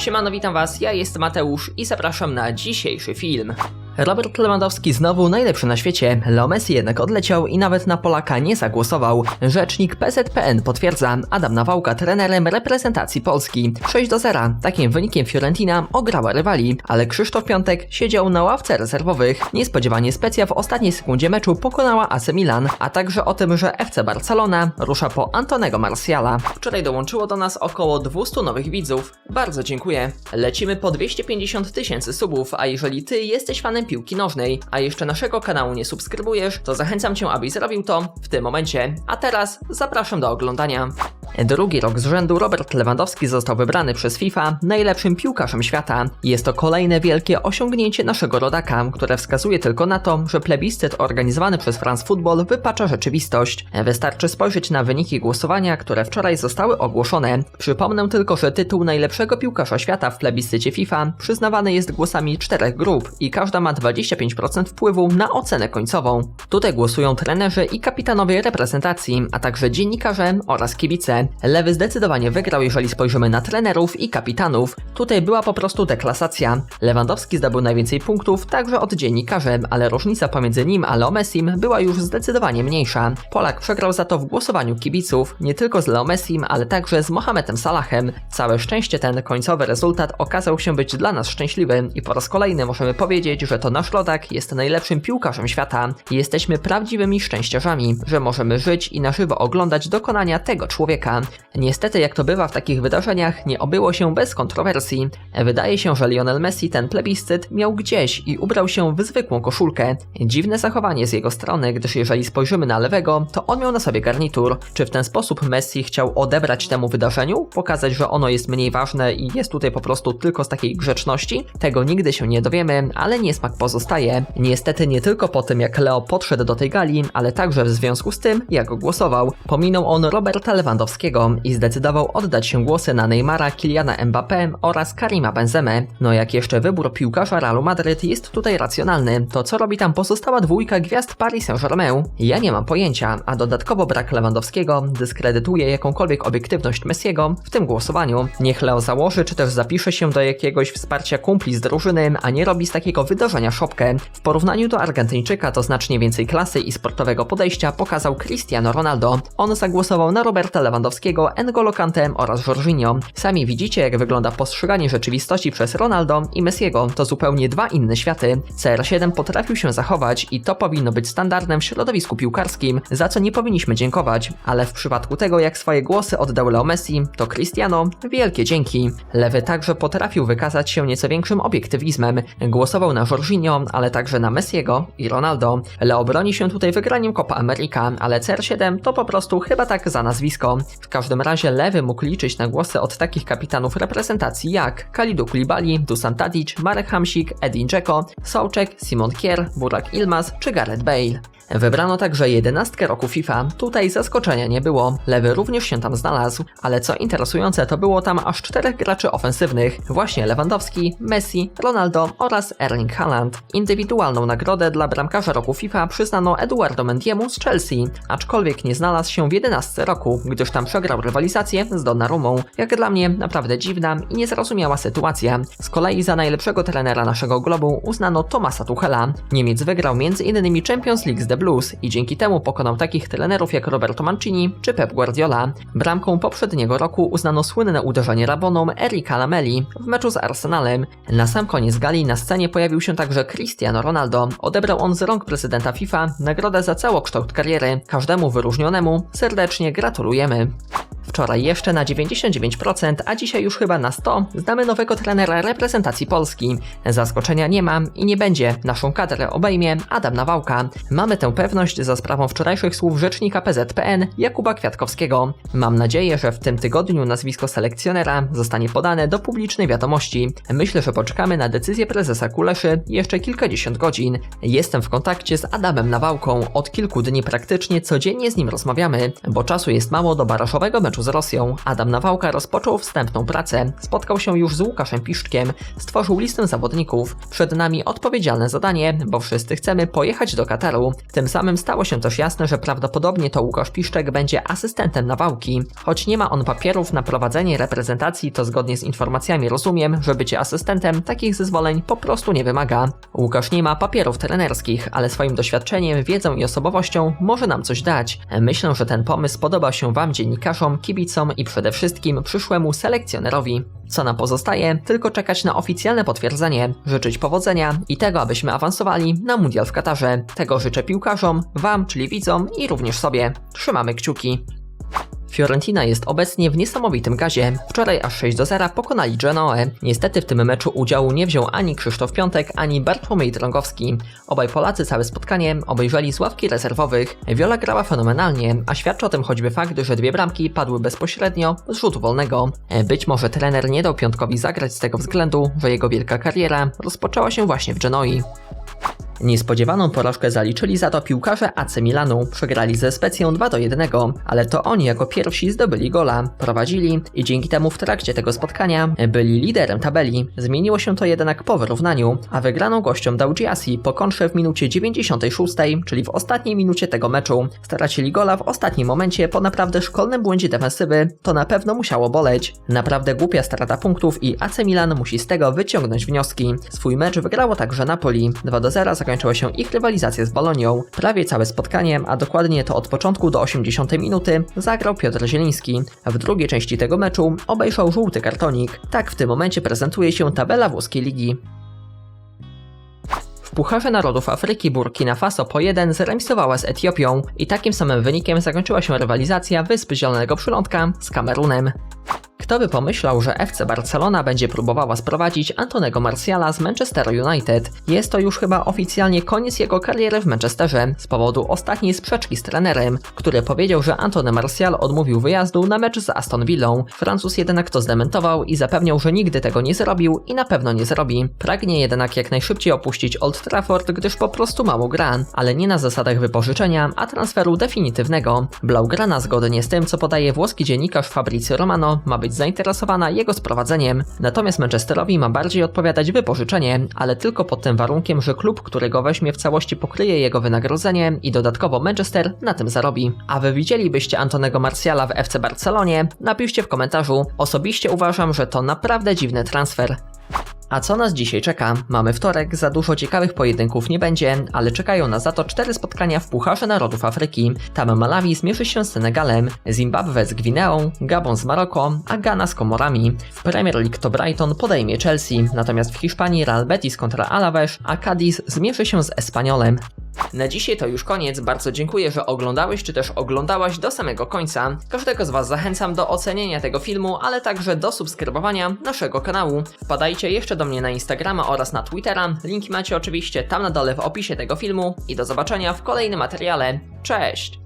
Siemano, witam was, ja jestem Mateusz i zapraszam na dzisiejszy film. Robert Lewandowski znowu najlepszy na świecie, Leo Messi jednak odleciał i nawet na Polaka nie zagłosował. Rzecznik PZPN potwierdza, Adam Nawałka trenerem reprezentacji Polski. 6 do 0, takim wynikiem Fiorentina ograła rywali, ale Krzysztof Piątek siedział na ławce rezerwowych. Niespodziewanie Specja w ostatniej sekundzie meczu pokonała AC Milan, a także o tym, że FC Barcelona rusza po Antonego Marciala. Wczoraj dołączyło do nas około 200 nowych widzów. Bardzo dziękuję. Lecimy po 250 tysięcy subów, a jeżeli ty jesteś fanem piłki nożnej, a jeszcze naszego kanału nie subskrybujesz, to zachęcam cię, abyś zrobił to w tym momencie. A teraz zapraszam do oglądania. Drugi rok z rzędu Robert Lewandowski został wybrany przez FIFA najlepszym piłkarzem świata. Jest to kolejne wielkie osiągnięcie naszego rodaka, które wskazuje tylko na to, że plebiscyt organizowany przez France Football wypacza rzeczywistość. Wystarczy spojrzeć na wyniki głosowania, które wczoraj zostały ogłoszone. Przypomnę tylko, że tytuł najlepszego piłkarza świata w plebiscycie FIFA przyznawany jest głosami czterech grup i każda ma 25% wpływu na ocenę końcową. Tutaj głosują trenerzy i kapitanowie reprezentacji, a także dziennikarze oraz kibice. Lewy zdecydowanie wygrał, jeżeli spojrzymy na trenerów i kapitanów. Tutaj była po prostu deklasacja. Lewandowski zdobył najwięcej punktów także od dziennikarzy, ale różnica pomiędzy nim a Leo Messim była już zdecydowanie mniejsza. Polak przegrał za to w głosowaniu kibiców, nie tylko z Leo Messim, ale także z Mohamedem Salahem. Całe szczęście ten końcowy rezultat okazał się być dla nas szczęśliwy i po raz kolejny możemy powiedzieć, że to nasz rodak jest najlepszym piłkarzem świata. Jesteśmy prawdziwymi szczęściarzami, że możemy żyć i na żywo oglądać dokonania tego człowieka. Niestety, jak to bywa w takich wydarzeniach, nie obyło się bez kontrowersji. Wydaje się, że Lionel Messi ten plebiscyt miał gdzieś i ubrał się w zwykłą koszulkę. Dziwne zachowanie z jego strony, gdyż jeżeli spojrzymy na lewego, to on miał na sobie garnitur. Czy w ten sposób Messi chciał odebrać temu wydarzeniu? Pokazać, że ono jest mniej ważne i jest tutaj po prostu tylko z takiej grzeczności? Tego nigdy się nie dowiemy, ale niesmak pozostaje. Niestety nie tylko po tym, jak Leo podszedł do tej gali, ale także w związku z tym, jak głosował. Pominął on Roberta Lewandowskiego i zdecydował oddać się głosy na Neymara, Kiliana Mbappé oraz Karima Benzemę. No jak jeszcze wybór piłkarza Realu Madryt jest tutaj racjonalny, to co robi tam pozostała dwójka gwiazd Paris Saint-Germain? Ja nie mam pojęcia, a dodatkowo brak Lewandowskiego dyskredytuje jakąkolwiek obiektywność Messiego w tym głosowaniu. Niech Leo założy, czy też zapisze się do jakiegoś wsparcia kumpli z drużyny, a nie robi z takiego wydarzenia szopkę. W porównaniu do Argentyńczyka to znacznie więcej klasy i sportowego podejścia pokazał Cristiano Ronaldo. On zagłosował na Roberta Lewandowskiego, N'Golo Kante oraz Jorginho. Sami widzicie, jak wygląda postrzeganie rzeczywistości przez Ronaldo i Messiego. To zupełnie dwa inne światy. CR7 potrafił się zachować i to powinno być standardem w środowisku piłkarskim, za co nie powinniśmy dziękować. Ale w przypadku tego, jak swoje głosy oddał Leo Messi, to Cristiano, wielkie dzięki. Lewy także potrafił wykazać się nieco większym obiektywizmem. Głosował na Jorginho, ale także na Messiego i Ronaldo. Leo broni się tutaj wygraniem Copa America, ale CR7 to po prostu chyba tak za nazwisko. W każdym razie Lewy mógł liczyć na głosy od takich kapitanów reprezentacji jak Kalidu Kulibali, Dusan Tadic, Marek Hamsik, Edin Dzeko, Sołczek, Simon Kier, Burak Ilmaz czy Gareth Bale. Wybrano także jedenastkę roku FIFA. Tutaj zaskoczenia nie było. Lewy również się tam znalazł, ale co interesujące, to było tam aż czterech graczy ofensywnych. Właśnie Lewandowski, Messi, Ronaldo oraz Erling Haaland. Indywidualną nagrodę dla bramkarza roku FIFA przyznano Eduardo Mendiemu z Chelsea, aczkolwiek nie znalazł się w jedenastce roku, gdyż tam przegrał rywalizację z Donnarumą. Jak dla mnie naprawdę dziwna i niezrozumiała sytuacja. Z kolei za najlepszego trenera naszego globu uznano Tomasa Tuchela. Niemiec wygrał m.in. Champions League z The Blues i dzięki temu pokonał takich trenerów jak Roberto Mancini czy Pep Guardiola. Bramką poprzedniego roku uznano słynne uderzenie Raboną Erika Lameli w meczu z Arsenalem. Na sam koniec gali na scenie pojawił się także Cristiano Ronaldo. Odebrał on z rąk prezydenta FIFA nagrodę za całokształt kariery. Każdemu wyróżnionemu serdecznie gratulujemy. Wczoraj jeszcze na 99%, a dzisiaj już chyba na 100% znamy nowego trenera reprezentacji Polski. Zaskoczenia nie ma i nie będzie. Naszą kadrę obejmie Adam Nawałka. Mamy tę pewność za sprawą wczorajszych słów rzecznika PZPN Jakuba Kwiatkowskiego. Mam nadzieję, że w tym tygodniu nazwisko selekcjonera zostanie podane do publicznej wiadomości. Myślę, że poczekamy na decyzję prezesa Kuleszy jeszcze kilkadziesiąt godzin. Jestem w kontakcie z Adamem Nawałką. Od kilku dni praktycznie codziennie z nim rozmawiamy, bo czasu jest mało do barażowego meczu z Rosją. Adam Nawałka rozpoczął wstępną pracę, spotkał się już z Łukaszem Piszczkiem, stworzył listę zawodników. Przed nami odpowiedzialne zadanie, bo wszyscy chcemy pojechać do Kataru. Tym samym stało się też jasne, że prawdopodobnie to Łukasz Piszczek będzie asystentem Nawałki. Choć nie ma on papierów na prowadzenie reprezentacji, to zgodnie z informacjami rozumiem, że bycie asystentem takich zezwoleń po prostu nie wymaga. Łukasz nie ma papierów trenerskich, ale swoim doświadczeniem, wiedzą i osobowością może nam coś dać. Myślę, że ten pomysł podoba się Wam dziennikarzom, kibicom i przede wszystkim przyszłemu selekcjonerowi. Co nam pozostaje? Tylko czekać na oficjalne potwierdzenie, życzyć powodzenia i tego, abyśmy awansowali na mundial w Katarze. Tego życzę piłkarzom, Wam, czyli widzom i również sobie. Trzymamy kciuki. Fiorentina jest obecnie w niesamowitym gazie. Wczoraj aż 6 do 0 pokonali Genoę. Niestety w tym meczu udziału nie wziął ani Krzysztof Piątek, ani Bartłomiej Drągowski. Obaj Polacy całe spotkanie obejrzeli z ławki rezerwowych. Viola grała fenomenalnie, a świadczy o tym choćby fakt, że dwie bramki padły bezpośrednio z rzutu wolnego. Być może trener nie dał Piątkowi zagrać z tego względu, że jego wielka kariera rozpoczęła się właśnie w Genoi. Niespodziewaną porażkę zaliczyli za to piłkarze AC Milanu. Przegrali ze Specją 2 do 1, ale to oni jako pierwsi zdobyli gola. Prowadzili i dzięki temu w trakcie tego spotkania byli liderem tabeli. Zmieniło się to jednak po wyrównaniu, a wygraną gościom dał Giassi po kontrze w minucie 96, czyli w ostatniej minucie tego meczu. Stracili gola w ostatnim momencie po naprawdę szkolnym błędzie defensywy. To na pewno musiało boleć. Naprawdę głupia strata punktów i AC Milan musi z tego wyciągnąć wnioski. Swój mecz wygrało także Napoli. 2 do 0 zakończyła się ich rywalizacja z Bolonią. Prawie całe spotkanie, a dokładnie to od początku do 80 minuty, zagrał Piotr Zieliński. W drugiej części tego meczu obejrzał żółty kartonik. Tak w tym momencie prezentuje się tabela włoskiej ligi. W Pucharze Narodów Afryki Burkina Faso po 1 zremisowała z Etiopią i takim samym wynikiem zakończyła się rywalizacja Wysp Zielonego Przylądka z Kamerunem. Kto by pomyślał, że FC Barcelona będzie próbowała sprowadzić Antonego Martiala z Manchester United? Jest to już chyba oficjalnie koniec jego kariery w Manchesterze z powodu ostatniej sprzeczki z trenerem, który powiedział, że Antony Martial odmówił wyjazdu na mecz z Aston Villą. Francuz jednak to zdementował i zapewniał, że nigdy tego nie zrobił i na pewno nie zrobi. Pragnie jednak jak najszybciej opuścić Old Trafford, gdyż po prostu mało gra, ale nie na zasadach wypożyczenia, a transferu definitywnego. Blaugrana zgodnie z tym, co podaje włoski dziennikarz Fabrizio Romano, ma być zainteresowana jego sprowadzeniem. Natomiast Manchesterowi ma bardziej odpowiadać wypożyczenie, ale tylko pod tym warunkiem, że klub, który go weźmie w całości pokryje jego wynagrodzenie i dodatkowo Manchester na tym zarobi. A wy widzielibyście Antonego Martiala w FC Barcelonie? Napiszcie w komentarzu. Osobiście uważam, że to naprawdę dziwny transfer. A co nas dzisiaj czeka? Mamy wtorek, za dużo ciekawych pojedynków nie będzie, ale czekają nas za to cztery spotkania w Pucharze Narodów Afryki. Tam Malawi zmierzy się z Senegalem, Zimbabwe z Gwineą, Gabon z Maroko, a Ghana z Komorami. W Premier League to Brighton podejmie Chelsea, natomiast w Hiszpanii Real Betis kontra Alaves, a Cadiz zmierzy się z Espanyolem. Na dzisiaj to już koniec. Bardzo dziękuję, że oglądałeś czy też oglądałaś do samego końca. Każdego z Was zachęcam do ocenienia tego filmu, ale także do subskrybowania naszego kanału. Wpadajcie jeszcze do mnie na Instagrama oraz na Twittera. Linki macie oczywiście tam na dole w opisie tego filmu i do zobaczenia w kolejnym materiale. Cześć!